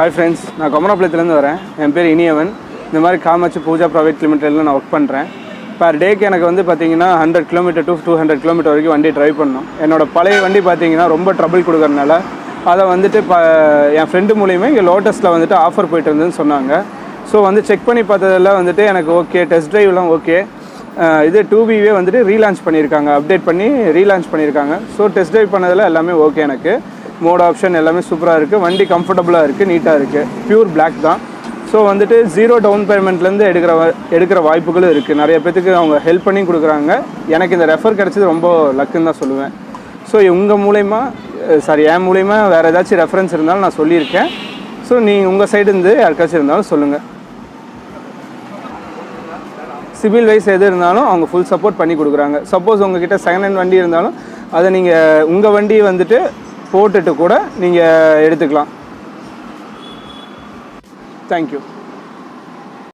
Hi friends நான் கொமராபாளையத்துலேருந்து வரேன். என் பேர் இனியவன். இந்த மாதிரி காமாட்சி பூஜா ப்ரைவேட் லிமிடெடில் நான் ஒர்க் பண்ணுறேன் பர் டேக்கு எனக்கு வந்து பார்த்தீங்கன்னா hundred kilometre to two hundred kilometre வரைக்கும் வண்டி ட்ரைவ் பண்ணணும். என்னோட பழைய வண்டி பார்த்தீங்கன்னா ரொம்ப ட்ரபிள் கொடுக்கறனால அதை வந்துட்டு ப என் ஃப்ரெண்டு மூலியமே இங்கே லோட்டஸில் வந்துட்டு ஆஃபர் போயிட்டு இருந்ததுன்னு சொன்னாங்க. ஸோ வந்து செக் பண்ணி பார்த்ததில் வந்துட்டு எனக்கு ஓகே டெஸ்ட் ட்ரைவ்லாம் ஓகே இது டூ பிவே வந்துட்டு ரீலான்ச் பண்ணியிருக்காங்க. அப்டேட் பண்ணி ரீலான்ச் பண்ணியிருக்காங்க. ஸோ டெஸ்ட் ட்ரைவ் பண்ணதில் எல்லாமே ஓகே எனக்கு. மோட் ஆப்ஷன் எல்லாமே சூப்பராக இருக்குது வண்டி கம்ஃபர்டபுளாக இருக்குது நீட்டாக இருக்குது ப்யூர் பிளாக் தான். ஸோ வந்துட்டு ஜீரோ டவுன் பேமெண்ட்லேருந்து எடுக்கிற எடுக்கிற வாய்ப்புகளும் இருக்குது நிறைய பேத்துக்கு அவங்க ஹெல்ப் பண்ணி கொடுக்குறாங்க. எனக்கு இந்த ரெஃபர் கிடச்சது ரொம்ப லக்குன்னு தான் சொல்லுவேன். ஸோ உங்கள் மூலயமா சாரி என் மூலயமா வேறு ஏதாச்சும் ரெஃபரன்ஸ் இருந்தாலும் நான் சொல்லியிருக்கேன். ஸோ நீங்கள் உங்கள் சைடுலேருந்து யாருக்காச்சும் இருந்தாலும் சொல்லுங்கள் சிவில் வைஸ் எது இருந்தாலும் அவங்க ஃபுல் சப்போர்ட் பண்ணி கொடுக்குறாங்க. சப்போஸ் உங்ககிட்ட செகண்ட் ஹேண்ட் வண்டி இருந்தாலும் அதை நீங்கள் உங்கள் வண்டியை வந்துட்டு போட்டுட்டு கூட நீங்கள் எடுத்துக்கலாம். தேங்க்யூ